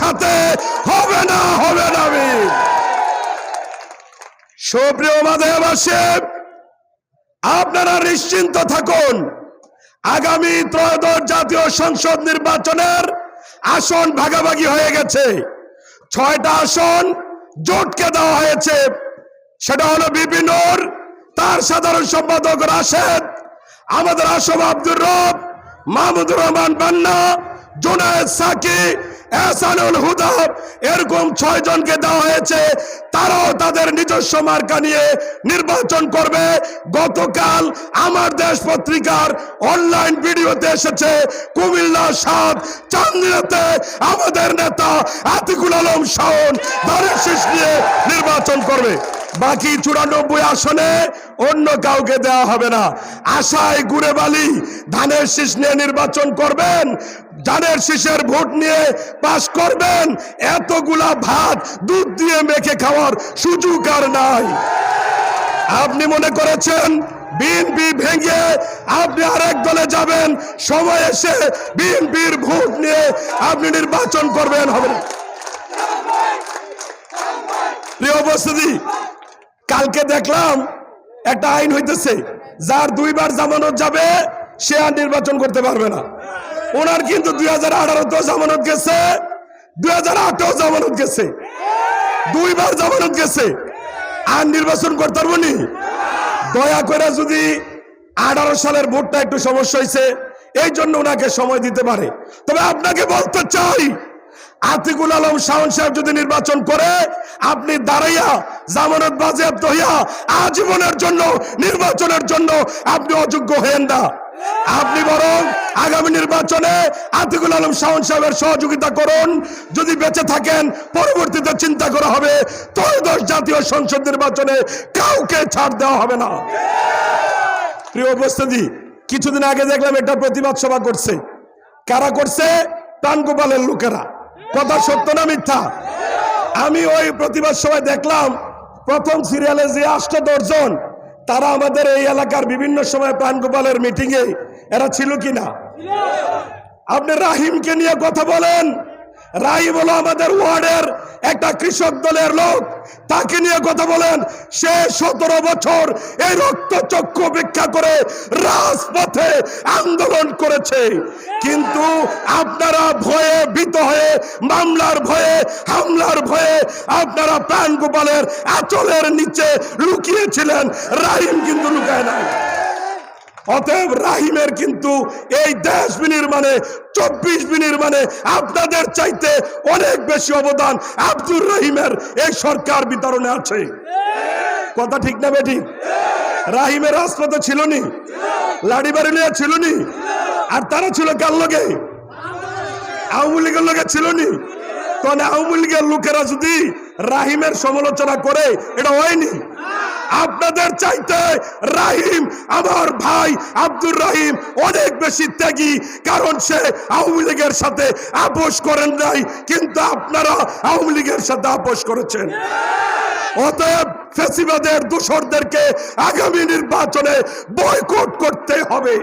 সাথে হবে না হবে না সুপ্রিয় মাধবাসী আপনারা নিশ্চিন্ত থাকুন, আগামী ত্রয়োদশ জাতীয় সংসদ নির্বাচনের আসন ভাগাভাগি হয়ে গেছে। ছয়টা আসন জোটকে দেওয়া হয়েছে। সেটা হলো বিপিনুর তার সাধারণ সম্পাদক রাশেদ, আমাদের আসম আব্দুর রব, মাহমুদুর রহমান বান্না, জুনায়েদ সাকি এহসানুল হুদা এরকম ছয় জনকে দেওয়া হয়েছে, তারাও তাদের নিজস্ব মার্কা নিয়ে নির্বাচন করবে। গতকাল আমার দেশ পত্রিকার অনলাইন ভিডিওতে এসেছে, কুমিল্লা সাত, চান্দিনাতে আমাদের নেতা আতিকুল আলম শাওন, ধানের শেষ নিয়ে নির্বাচন করবে। বাকি চুরানব্বই আসনে অন্য কাউকে দেওয়া হবে না। আশায় গুড়ে বালি, ধানের শীষ নিয়ে নির্বাচন করবেন, ধানের শীষের ভোট নিয়ে পাশ করবেন, এতগুলা ভাত দুধ দিয়ে মেখে খাওয়ার সুযোগ আর নাই। আপনি মনে করেছেন বিএনপি ভেঙে আপনি আরেক দলে যাবেন, সময় এসে বিএনপির ভোট নিয়ে আপনি নির্বাচন করবেন, হবে না। প্রিয় কালকে দেখলাম একটা আইন হইতেছে, যার দুইবার জামানত যাবে, সে আর নির্বাচন করতে পারবে না। ওনার কিন্তু দুই হাজার আঠারোতেও জামানত গেছে, দুই হাজার আটেও জামানত গেছে। দুইবার জামানত গেছে। আর নির্বাচন করতে পারব নি? দয়া করে যদি আঠারো সালের ভোটটা একটু সমস্যা হয়েছে এই জন্য ওনাকে সময় দিতে পারে। তবে আপনাকে বলতে চাই আতিকুল আলম শাওন সাহেব যদি নির্বাচন করে, আপনি দাঁড়াইয়া জামানত বাজেয়াপ্ত হইয়া আজীবনের জন্য, নির্বাচনের জন্য আপনি অযোগ্য হয়েন না। আপনি বরং আগামী নির্বাচনে আতিকুল আলম শাওন সাহেবের সহযোগিতা করুন। যদি বেঁচে থাকেন, পরবর্তীতে চিন্তা করা হবে, ত্রয়োদশ জাতীয় সংসদ নির্বাচনে কাউকে ছাড় দেওয়া হবে না। প্রিয় উপস্থিতি, কিছুদিন আগে দেখলাম একটা প্রতিবাদ সভা করছে। কারা করছে? প্রাণগোপালের লোকেরা। কথা সত্য না মিথ্যা? আমি ওই প্রতিবাদ সময় দেখলাম, প্রথম সিরিয়ালে যে আষ্ট দশজন তারা আমাদের এই এলাকার বিভিন্ন সময় প্রাণগোপালের মিটিংয়ে এরা ছিল কি না আপনি রাহিমকে নিয়ে কথা বলেন। রাহিম হলো আমাদের ওয়ার্ডের একটা কৃষক দলের লোক, তাকে নিয়ে কথা বলেন। সে সতেরো বছর এই রক্ত চক্ষু ভিক্ষা করে রাজপথে আন্দোলন করেছে। কিন্তু আপনারা ভয়ে ভীত হয়ে, মামলার ভয়ে, হামলার ভয়ে আপনারা প্রাণ গোপালের আঁচলের নিচে লুকিয়েছিলেন। রাহিম কিন্তু লুকায় নাই। অতএব রাহিমের কিন্তু এই দেশ বিনির্মাণে, চব্বিশ বিনির্মাণে আপনাদের চাইতে অনেক বেশি অবদান আব্দুর রহিমের এই সরকার বিতরণে আছে। কথা ঠিক না বেটি রাহিমের রাজপথে ছিল নি লাড়ি বাড়ি নিয়ে ছিল নি আর তারা ছিল কার লোকে আওয়ামী লীগের লোকে ছিল নি তখন আওয়ামী লীগের লোকেরা যদি রাহিমের সমালোচনা করে, এটা হয়নি। আপনাদের চাইতে রাহিম আমার ভাই আব্দুর রাহিম অনেক বেশি ত্যাগী, কারণ সে আওয়ামী লীগের সাথে আপোষ করেন নাই, কিন্তু আপনারা আওয়ামী লীগের সাথে আপোষ করেছেন। অতএব ফেসিবাদের দূষরদেরকে আগামী নির্বাচনে বয়কট করতে হবে।